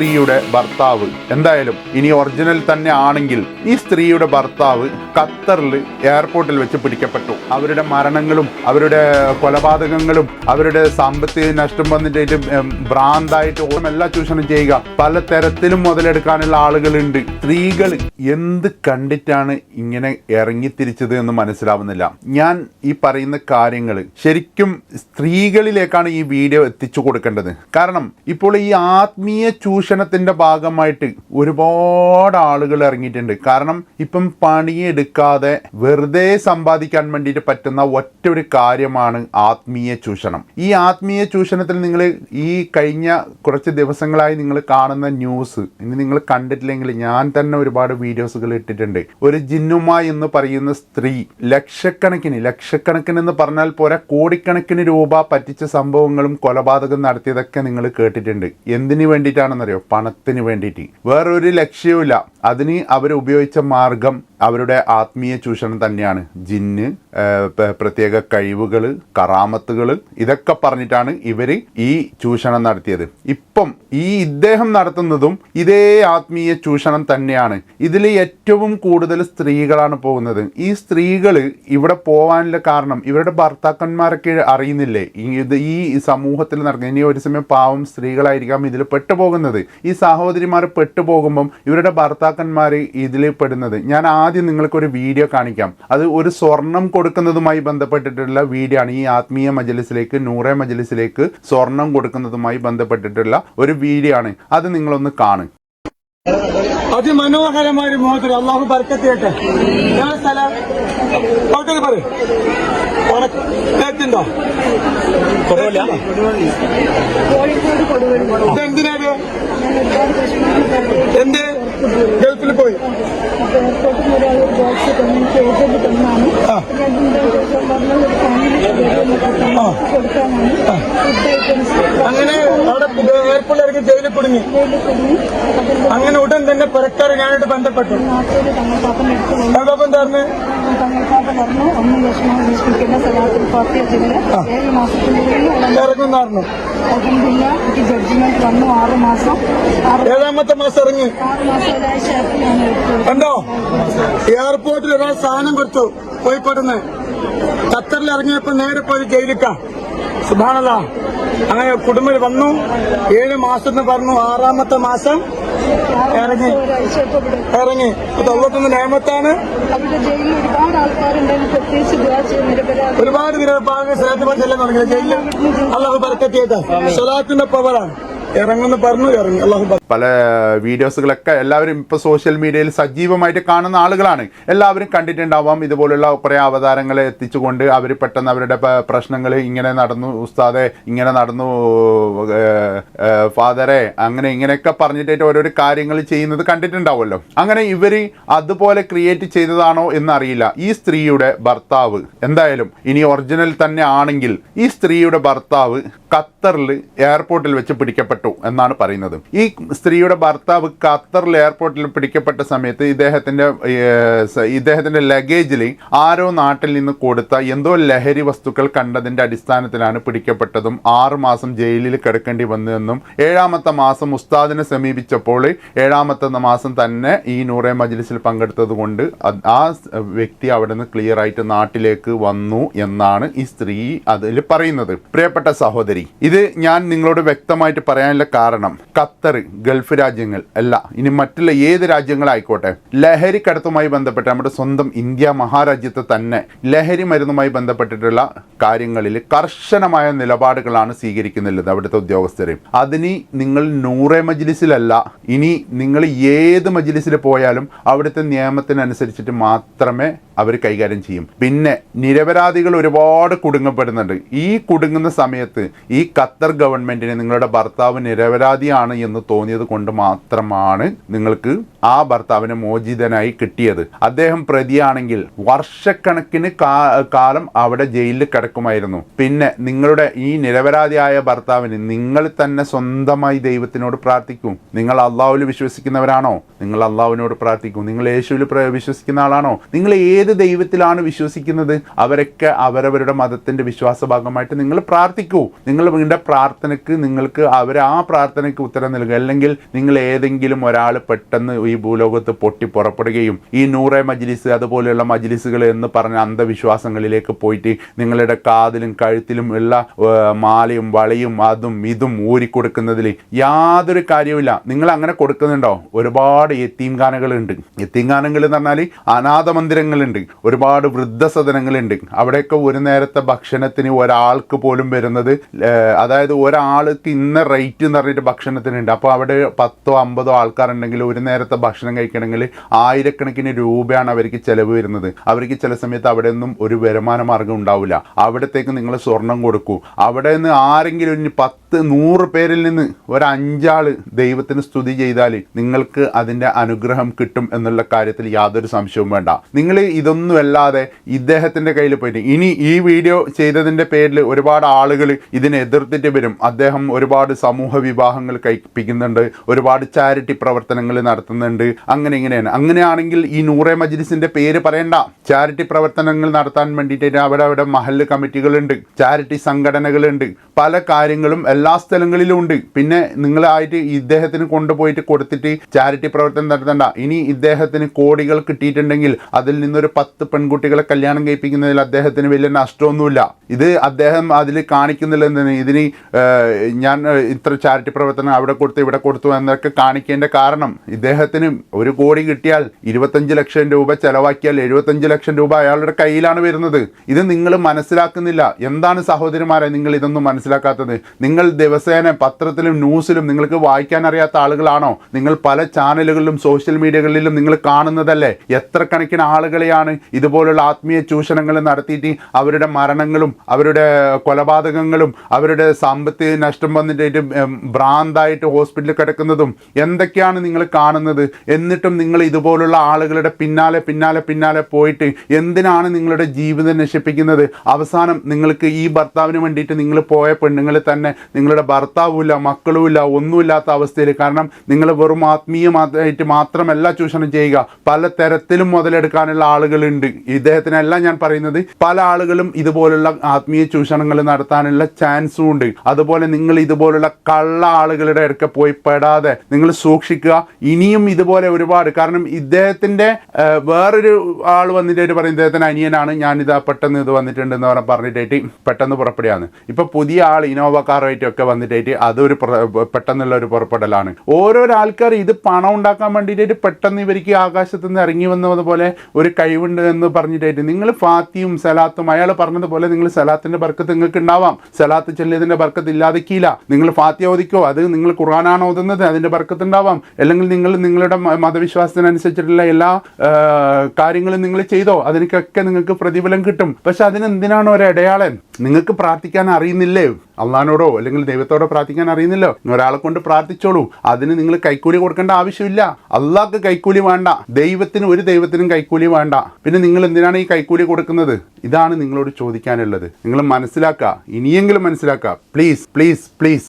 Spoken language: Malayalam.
സ്ത്രീയുടെ ഭർത്താവ്. എന്തായാലും ഇനി ഒറിജിനൽ തന്നെ ആണെങ്കിൽ ഈ സ്ത്രീയുടെ ഭർത്താവ് ഖത്തറിൽ എയർപോർട്ടിൽ വെച്ച് പിടിക്കപ്പെട്ടു. അവരുടെ മരണങ്ങളും അവരുടെ കൊലപാതകങ്ങളും അവരുടെ സാമ്പത്തിക നഷ്ടം വന്നിട്ട് ഭ്രാന്തായിട്ട് എല്ലാ ചൂഷണം ചെയ്യുക. പല തരത്തിലും മുതലെടുക്കാനുള്ള ആളുകളുണ്ട്. സ്ത്രീകൾ എന്ത് കണ്ടിട്ടാണ് ഇങ്ങനെ ഇറങ്ങിത്തിരിച്ചത് എന്ന് മനസ്സിലാവുന്നില്ല. ഞാൻ ഈ പറയുന്ന കാര്യങ്ങൾ ശരിക്കും സ്ത്രീകളിലേക്കാണ് ഈ വീഡിയോ എത്തിച്ചു കൊടുക്കേണ്ടത്. കാരണം ഇപ്പോൾ ഈ ആത്മീയ ചൂഷണത്തിന്റെ ഭാഗമായിട്ട് ഒരുപാട് ആളുകൾ ഇറങ്ങിയിട്ടുണ്ട്. കാരണം ഇപ്പം പണിയെടുക്കാതെ വെറുതെ സമ്പാദിക്കാൻ വേണ്ടിയിട്ട് പറ്റുന്ന ഒറ്റ ഒരു കാര്യമാണ് ആത്മീയ ചൂഷണം. ഈ ആത്മീയ ചൂഷണത്തിൽ നിങ്ങൾ ഈ കഴിഞ്ഞ കുറച്ച് ദിവസങ്ങളായി നിങ്ങൾ കാണുന്ന ന്യൂസ് ഇനി നിങ്ങൾ കണ്ടിട്ടില്ലെങ്കിൽ ഞാൻ തന്നെ ഒരുപാട് വീഡിയോസുകൾ ഇട്ടിട്ടുണ്ട്. ഒരു ജിന്നുമ എന്ന് പറയുന്ന സ്ത്രീ ലക്ഷക്കണക്കിന് ലക്ഷക്കണക്കിന് എന്ന് പറഞ്ഞാൽ പോരാ കോടിക്കണക്കിന് രൂപ പറ്റിച്ച സംഭവങ്ങളും കൊലപാതകം നടത്തിയതൊക്കെ നിങ്ങൾ കേട്ടിട്ടുണ്ട്. എന്തിനു വേണ്ടിയിട്ടാണെന്നറിയോ? പണത്തിന് വേണ്ടിയിട്ട്. വേറൊരു ലക്ഷ്യവുമില്ല. അതിന് അവർ ഉപയോഗിച്ച മാർഗം അവരുടെ ആത്മീയ ചൂഷണം തന്നെയാണ്. ജിന്ന് പ്രത്യേക കഴിവുകൾ കറാമത്തുകൾ ഇതൊക്കെ പറഞ്ഞിട്ടാണ് ഇവർ ഈ ചൂഷണം നടത്തിയത്. ഇപ്പം ഈ ഇദ്ദേഹം നടത്തുന്നതും ഇതേ ആത്മീയ ചൂഷണം തന്നെയാണ്. ഇതിൽ ഏറ്റവും കൂടുതൽ സ്ത്രീകളാണ് പോകുന്നത്. ഈ സ്ത്രീകൾ ഇവിടെ പോകാനുള്ള കാരണം ഇവരുടെ ഭർത്താക്കന്മാരൊക്കെ അറിയുന്നില്ലേ? ഇത് ഈ സമൂഹത്തിൽ നടക്കുന്ന ഇനി ഒരു സമയം പാവം സ്ത്രീകളായിരിക്കാം ഇതിൽ പെട്ടുപോകുന്നത്. ഈ സഹോദരിമാർ പെട്ടുപോകുമ്പം ഇവരുടെ ഭർത്താക്കന്മാർ ഇതിൽ പെടുന്നത്. ഞാൻ ആദ്യം നിങ്ങൾക്കൊരു വീഡിയോ കാണിക്കാം. അത് ഒരു സ്വർണം കൊടുക്കുന്നതുമായി ബന്ധപ്പെട്ടിട്ടുള്ള വീഡിയോ ആണ് ഈ ആത്മീയ മജലിസിലേക്ക് നൂറെ മജലിസിലേക്ക് സ്വർണം കൊടുക്കുന്നതുമായി ബന്ധപ്പെട്ടിട്ടുള്ള ഒരു വീഡിയോ ആണ് അത് നിങ്ങളൊന്ന് കാണും. അതിമനോഹരമായ ഒരു മുഹൂർത്തം അള്ളാഹു ബർക്കത്ത് ഞാൻ സ്ഥലം ഓട്ടത് പറ കേട്ടുണ്ടോ ഇതെന്തിനാണ് എന്ത്? ഗൾഫിൽ പോയി. അങ്ങനെ അവിടെ ഇറങ്ങി ജയിലിൽ കുടുങ്ങി. അങ്ങനെ ഉടൻ തന്നെ പുരക്കാർ ഞാനായിട്ട് ബന്ധപ്പെട്ടു. ഞങ്ങൾക്ക് എന്തായിരുന്നു ഏഴ് മാസത്തിനുള്ളിൽ ഇറങ്ങുന്നായിരുന്നു. അതെന്തില്ല എനിക്ക് ജഡ്ജിമെന്റ് വന്നു. ആറ് മാസം. ആറ് ഏഴാമത്തെ മാസം ഇറങ്ങി. കണ്ടോ? എയർപോർട്ടിൽ ഒരാൾ സാധനം കൊടുത്തു. കോഴിക്കോട്ടുന്ന് ഖത്തറിൽ ഇറങ്ങിയപ്പോ നേരെ പോയി ജയിലിക്ക. സുഭാനല്ല അങ്ങനെ കുടുംബം വന്നു. ഏഴ് മാസം എന്ന് പറഞ്ഞു. ആറാമത്തെ മാസം ഇറങ്ങി. ഇറങ്ങി. തൊള്ളത്തുന്ന നിയമത്താണ് ഒരുപാട് ഒരുപാട് ചെല്ലാൻ തുടങ്ങി. ജയിലിൽ അള്ളാഹു പരക്കെത്തിയത് സ്വലാത്തിന്റെ പവറാണ് ഇറങ്ങുന്നു പറഞ്ഞു ഇറങ്ങി. അള്ളാഹു പല വീഡിയോസുകളൊക്കെ എല്ലാവരും ഇപ്പോൾ സോഷ്യൽ മീഡിയയിൽ സജീവമായിട്ട് കാണുന്ന ആളുകളാണ്. എല്ലാവരും കണ്ടിട്ടുണ്ടാവാം ഇതുപോലുള്ള കുറേ അവതാരങ്ങളെ എത്തിച്ചുകൊണ്ട് അവർ പെട്ടെന്ന് അവരുടെ പ്രശ്നങ്ങൾ ഇങ്ങനെ നടന്നു ഉസ്താദെ ഇങ്ങനെ നടന്നു ഫാദറെ അങ്ങനെ ഇങ്ങനെയൊക്കെ പറഞ്ഞിട്ട് ഓരോരോ കാര്യങ്ങൾ ചെയ്യുന്നത് കണ്ടിട്ടുണ്ടാവുമല്ലോ. അങ്ങനെ ഇവർ അതുപോലെ ക്രിയേറ്റ് ചെയ്തതാണോ എന്നറിയില്ല. ഈ സ്ത്രീയുടെ ഭർത്താവ് എന്തായാലും ഇനി ഒറിജിനൽ തന്നെ ആണെങ്കിൽ ഈ സ്ത്രീയുടെ ഭർത്താവ് ഖത്തറിൽ എയർപോർട്ടിൽ വെച്ച് പിടിക്കപ്പെട്ടു. എന്നാണ് പറയുന്നത്. ഈ സ്ത്രീയുടെ ഭർത്താവ് ഖത്തറിൽ എയർപോർട്ടിൽ പിടിക്കപ്പെട്ട സമയത്ത് ഇദ്ദേഹത്തിന്റെ ഇദ്ദേഹത്തിന്റെ ലഗേജിൽ ആരോ നാട്ടിൽ നിന്ന് കൊടുത്ത എന്തോ ലഹരി വസ്തുക്കൾ കണ്ടതിന്റെ അടിസ്ഥാനത്തിലാണ് പിടിക്കപ്പെട്ടതും ആറ് മാസം ജയിലിൽ കിടക്കേണ്ടി വന്നതെന്നും ഏഴാമത്തെ മാസം ഉസ്താദിനെ സമീപിച്ചപ്പോൾ ഏഴാമത്തെ മാസം തന്നെ ഈ നൂറെ മജ്ലിസിൽ പങ്കെടുത്തത് കൊണ്ട് ആ വ്യക്തി അവിടെ നിന്ന് ക്ലിയർ ആയിട്ട് നാട്ടിലേക്ക് വന്നു എന്നാണ് ഈ സ്ത്രീ അതിൽ പറയുന്നത്. പ്രിയപ്പെട്ട സഹോദരി ഇത് ഞാൻ നിങ്ങളോട് വ്യക്തമായിട്ട് പറയാനുള്ള കാരണം ഖത്തർ ഗൾഫ് രാജ്യങ്ങൾ അല്ല. ഇനി മറ്റുള്ള ഏത് രാജ്യങ്ങളായിക്കോട്ടെ? ലഹരി കടത്തുമായി ബന്ധപ്പെട്ട് നമ്മുടെ സ്വന്തം ഇന്ത്യ മഹാരാജ്യത്തെ തന്നെ ലഹരി മരുന്നുമായി ബന്ധപ്പെട്ടിട്ടുള്ള കാര്യങ്ങളിൽ കർശനമായ നിലപാടുകളാണ് സ്വീകരിക്കുന്നുള്ളത് അവിടുത്തെ ഉദ്യോഗസ്ഥർ അതിന് നിങ്ങൾ നൂറെ മജ്ലിസിലല്ല ഇനി നിങ്ങൾ ഏത് മജ്ലിസിൽ പോയാലും അവിടുത്തെ നിയമത്തിനനുസരിച്ചിട്ട് മാത്രമേ അവർ കൈകാര്യം ചെയ്യും. പിന്നെ നിരപരാധികൾ ഒരുപാട് കുടുങ്ങപ്പെടുന്നുണ്ട്. ഈ കുടുങ്ങുന്ന സമയത്ത് ഈ ഖത്തർ ഗവൺമെന്റിനെ നിങ്ങളുടെ നിരപരാധിയാണ് എന്ന് തോന്നിയത് കൊണ്ട് മാത്രമാണ് നിങ്ങൾക്ക് ആ ഭർത്താവിനെ മോചിതനായി കിട്ടിയത്. അദ്ദേഹം പ്രതിയാണെങ്കിൽ വർഷക്കണക്കിന് കാലം അവിടെ ജയിലിൽ കിടക്കുമായിരുന്നു. പിന്നെ നിങ്ങളുടെ ഈ നിരപരാധിയായ ഭർത്താവിന് നിങ്ങൾ തന്നെ സ്വന്തമായി ദൈവത്തിനോട് പ്രാർത്ഥിക്കും. നിങ്ങൾ അള്ളാഹുവിൽ വിശ്വസിക്കുന്നവരാണോ? നിങ്ങൾ അള്ളാഹുവിനോട് പ്രാർത്ഥിക്കും. നിങ്ങൾ യേശുവിൽ വിശ്വസിക്കുന്ന ആളാണോ? നിങ്ങൾ ഏത് ദൈവത്തിലാണ് വിശ്വസിക്കുന്നത്? അവരൊക്കെ അവരവരുടെ മതത്തിന്റെ വിശ്വാസ ഭാഗമായിട്ട് നിങ്ങൾ പ്രാർത്ഥിക്കൂ. നിങ്ങൾ നിങ്ങളുടെ പ്രാർത്ഥനയ്ക്ക് നിങ്ങൾക്ക് അവർ ആ ആ പ്രാർത്ഥനയ്ക്ക് ഉത്തരം നൽകുക. അല്ലെങ്കിൽ നിങ്ങൾ ഏതെങ്കിലും ഒരാൾ പെട്ടെന്ന് ഈ ഭൂലോകത്ത് പൊട്ടി പുറപ്പെടുകയും ഈ നൂറെ മജ്ലിസ് അതുപോലെയുള്ള മജ്ലിസുകൾ എന്ന് പറഞ്ഞ അന്ധവിശ്വാസങ്ങളിലേക്ക് പോയിട്ട് നിങ്ങളുടെ കാതിലും കഴുത്തിലും ഉള്ള മാലയും വളയും അതും ഇതും ഊരിക്കൊടുക്കുന്നതിൽ യാതൊരു കാര്യവുമില്ല. നിങ്ങൾ അങ്ങനെ കൊടുക്കുന്നുണ്ടോ? ഒരുപാട് എത്തീം ഗാനകളുണ്ട് എത്തീം ഗാനങ്ങൾ എന്ന് പറഞ്ഞാൽ അനാഥമന്ദിരങ്ങളുണ്ട്. ഒരുപാട് വൃദ്ധസദനങ്ങളുണ്ട്. അവിടെയൊക്കെ ഒരു നേരത്തെ ഭക്ഷണത്തിന് ഒരാൾക്ക് പോലും വരുന്നത് അതായത് ഒരാൾക്ക് ഇന്ന റേറ്റ് എന്ന് പറഞ്ഞിട്ട് ഭക്ഷണത്തിനുണ്ട്. അപ്പോൾ അവിടെ പത്തോ അമ്പതോ ആൾക്കാരുണ്ടെങ്കിൽ ഒരു നേരത്തെ ഭക്ഷണം കഴിക്കണമെങ്കിൽ ആയിരക്കണക്കിന് രൂപയാണ് അവർക്ക് ചിലവ് വരുന്നത്. അവർക്ക് ചില സമയത്ത് അവിടെ നിന്നും ഒരു വരുമാന മാർഗം ഉണ്ടാവില്ല. അവിടത്തേക്ക് നിങ്ങൾ സ്വർണം കൊടുക്കൂ. അവിടെ നിന്ന് ആരെങ്കിലും ഇനി പത്ത് നൂറ് പേരിൽ നിന്ന് ഒരു അഞ്ചാൾ ദൈവത്തിന് സ്തുതി ചെയ്താൽ നിങ്ങൾക്ക് അതിന്റെ അനുഗ്രഹം കിട്ടും എന്നുള്ള കാര്യത്തിൽ യാതൊരു സംശയവും വേണ്ട. നിങ്ങൾ ഇതൊന്നും അല്ലാതെ ഇദ്ദേഹത്തിന്റെ കയ്യിൽ പോയിട്ട് ഇനി ഈ വീഡിയോ ചെയ്തതിന്റെ പേരിൽ ഒരുപാട് ആളുകൾ ഇതിനെ എതിർത്തിട്ട് വരും. അദ്ദേഹം ഒരുപാട് സമൂഹ വിവാഹങ്ങൾ കഴിപ്പിക്കുന്നുണ്ട് ഒരുപാട് ചാരിറ്റി പ്രവർത്തനങ്ങൾ നടത്തുന്നുണ്ട് അങ്ങനെ ഇങ്ങനെയാണ്. അങ്ങനെയാണെങ്കിൽ ഈ നൂറെ മജ്ലിസിന്റെ പേര് പറയണ്ട. ചാരിറ്റി പ്രവർത്തനങ്ങൾ നടത്താൻ വേണ്ടിയിട്ട് അവിടെ അവിടെ മഹല്ല് കമ്മിറ്റികളുണ്ട് ചാരിറ്റി സംഘടനകളുണ്ട് പല കാര്യങ്ങളും എല്ലാ സ്ഥലങ്ങളിലും ഉണ്ട്. പിന്നെ നിങ്ങളായിട്ട് ഇദ്ദേഹത്തിന് കൊണ്ടുപോയിട്ട് കൊടുത്തിട്ട് ചാരിറ്റി പ്രവർത്തനം നടത്തണ്ട. ഇനി ഇദ്ദേഹത്തിന് കോടികൾ കിട്ടിയിട്ടുണ്ടെങ്കിൽ അതിൽ നിന്നൊരു പത്ത് പെൺകുട്ടികളെ കല്യാണം കഴിപ്പിക്കുന്നതിൽ അദ്ദേഹത്തിന് വലിയ നഷ്ടമൊന്നുമില്ല. ഇത് അദ്ദേഹം അതിൽ കാണിക്കുന്നില്ല എന്താണ് ഇതിന് ഞാൻ ഇത്ര ചാരിറ്റി പ്രവർത്തനം അവിടെ കൊടുത്തു ഇവിടെ കൊടുത്തു എന്നൊക്കെ കാണിക്കേണ്ട കാരണം ഇദ്ദേഹത്തിന് ഒരു കോടി കിട്ടിയാൽ ഇരുപത്തഞ്ച് ലക്ഷം രൂപ ചെലവാക്കിയാൽ എഴുപത്തഞ്ച് ലക്ഷം രൂപ അയാളുടെ കയ്യിലാണ് വരുന്നത്. ഇത് നിങ്ങൾ മനസ്സിലാക്കുന്നില്ല. എന്താണ് സഹോദരിമാരെ നിങ്ങൾ ഇതൊന്നും മനസ്സിലാക്കാത്തത്? നിങ്ങൾ ദിവസേന പത്രത്തിലും ന്യൂസിലും നിങ്ങൾക്ക് വായിക്കാൻ അറിയാത്ത ആളുകളാണോ? നിങ്ങൾ പല ചാനലുകളിലും സോഷ്യൽ മീഡിയകളിലും നിങ്ങൾ കാണുന്നതല്ലേ? എത്ര കണക്കിന് ആളുകളെയാണ് ഇതുപോലുള്ള ആത്മീയ ചൂഷണങ്ങൾ നടത്തിയിട്ട് അവരുടെ മരണങ്ങളും അവരുടെ കൊലപാതകങ്ങളും അവരുടെ സാമ്പത്തിക നഷ്ടം വന്നിട്ട് ഭ്രാന്തായിട്ട് ഹോസ്പിറ്റലിൽ കിടക്കുന്നതും എന്തൊക്കെയാണ് നിങ്ങൾ കാണുന്നത്? എന്നിട്ടും നിങ്ങൾ ഇതുപോലുള്ള ആളുകളുടെ പിന്നാലെ പിന്നാലെ പിന്നാലെ പോയിട്ട് എന്തിനാണ് നിങ്ങളുടെ ജീവിതം നശിപ്പിക്കുന്നത്? അവസാനം നിങ്ങൾക്ക് ഈ ഭർത്താവിന് വേണ്ടിയിട്ട് നിങ്ങൾ പോയ പെണ്ണുങ്ങൾ തന്നെ നിങ്ങളുടെ ഭർത്താവുമില്ല മക്കളുമില്ല ഒന്നുമില്ലാത്ത അവസ്ഥയിൽ. കാരണം നിങ്ങൾ വെറും ആത്മീയമായിട്ട് മാത്രമല്ല ചൂഷണം ചെയ്യുക. പല തരത്തിലും മുതലെടുക്കാനുള്ള ആളുകളുണ്ട്. ഇദ്ദേഹത്തിനല്ല ഞാൻ പറയുന്നത് പല ആളുകളും ഇതുപോലുള്ള ആത്മീയ ചൂഷണങ്ങൾ നടത്താനുള്ള ചാൻസും ഉണ്ട്. അതുപോലെ നിങ്ങൾ ഇതുപോലുള്ള കള്ള ആളുകളുടെ ഇടയ്ക്ക് പോയി പെടാതെ നിങ്ങൾ സൂക്ഷിക്കുക. ഇനിയും ഇതുപോലെ ഒരുപാട്. കാരണം ഇദ്ദേഹത്തിന്റെ വേറൊരു ആൾ വന്നിട്ട് പറയും ഇദ്ദേഹത്തിന് അനിയനാണ്. ഞാൻ ഇതാ പെട്ടെന്ന് ഇത് വന്നിട്ടുണ്ട് എന്ന് പറഞ്ഞാൽ പറഞ്ഞിട്ടായിട്ട് പെട്ടെന്ന് പുറപ്പെടുകയാണ്. ഇപ്പൊ പുതിയ ആൾ ഇനോവ കാറായിട്ടൊക്കെ വന്നിട്ടായിട്ട് അതൊരു പെട്ടെന്നുള്ള ഒരു പുറപ്പെടലാണ്. ഓരോരോ ആൾക്കാർ ഇത് പണം ഉണ്ടാക്കാൻ വേണ്ടിയിട്ട് പെട്ടെന്ന് ഇവർക്ക് ആകാശത്ത് നിന്ന് ഇറങ്ങി വന്നതുപോലെ ഒരു കഴിവുണ്ട് എന്ന് പറഞ്ഞിട്ടായിട്ട് നിങ്ങൾ ഫാത്തിയും സലാത്തും അയാൾ പറഞ്ഞതുപോലെ നിങ്ങൾ സലാത്തിന്റെ ബർക്കത്ത് നിങ്ങൾക്ക് ഉണ്ടാവാം. സലാത്ത് ചെല്ലിയതിന്റെ ബർക്കത്ത് ഇല്ലാതിക്കില്ല. നിങ്ങൾ ഫാത്തി ഓദിക്കോ അത് നിങ്ങൾ ഖുറാനാണ് ഓതുന്നത്. അതിന്റെ ബർക്കത്ത് ഉണ്ടാവാം. അല്ലെങ്കിൽ നിങ്ങൾ നിങ്ങളുടെ മതവിശ്വാസത്തിനനുസരിച്ചിട്ടുള്ള എല്ലാ കാര്യങ്ങളും നിങ്ങൾ ചെയ്തോ? അതിനൊക്കെ നിങ്ങൾക്ക് പ്രതിഫലം കിട്ടും. പക്ഷെ അതിനെന്തിനാണ് ഒരു ഇടയാളൻ? നിങ്ങൾക്ക് പ്രാർത്ഥിക്കാൻ അറിയുന്നില്ലേ? അള്ളഹാനോടോ അല്ലെങ്കിൽ ദൈവത്തോടോ പ്രാർത്ഥിക്കാൻ അറിയുന്നില്ലോ? ഒരാളെ കൊണ്ട് പ്രാർത്ഥിച്ചോളൂ. അതിന് നിങ്ങൾ കൈക്കൂലി കൊടുക്കേണ്ട ആവശ്യമില്ല. അള്ളാഹ്ക്ക് കൈക്കൂലി വേണ്ട. ദൈവത്തിന് ഒരു ദൈവത്തിനും കൈക്കൂലി വേണ്ട. പിന്നെ നിങ്ങൾ എന്തിനാണ് ഈ കൈക്കൂലി കൊടുക്കുന്നത്? ഇതാണ് നിങ്ങളോട് ചോദിക്കാനുള്ളത്. നിങ്ങൾ മനസ്സിലാക്കുക. ഇനിയെങ്കിലും മനസ്സിലാക്കുക. Please please please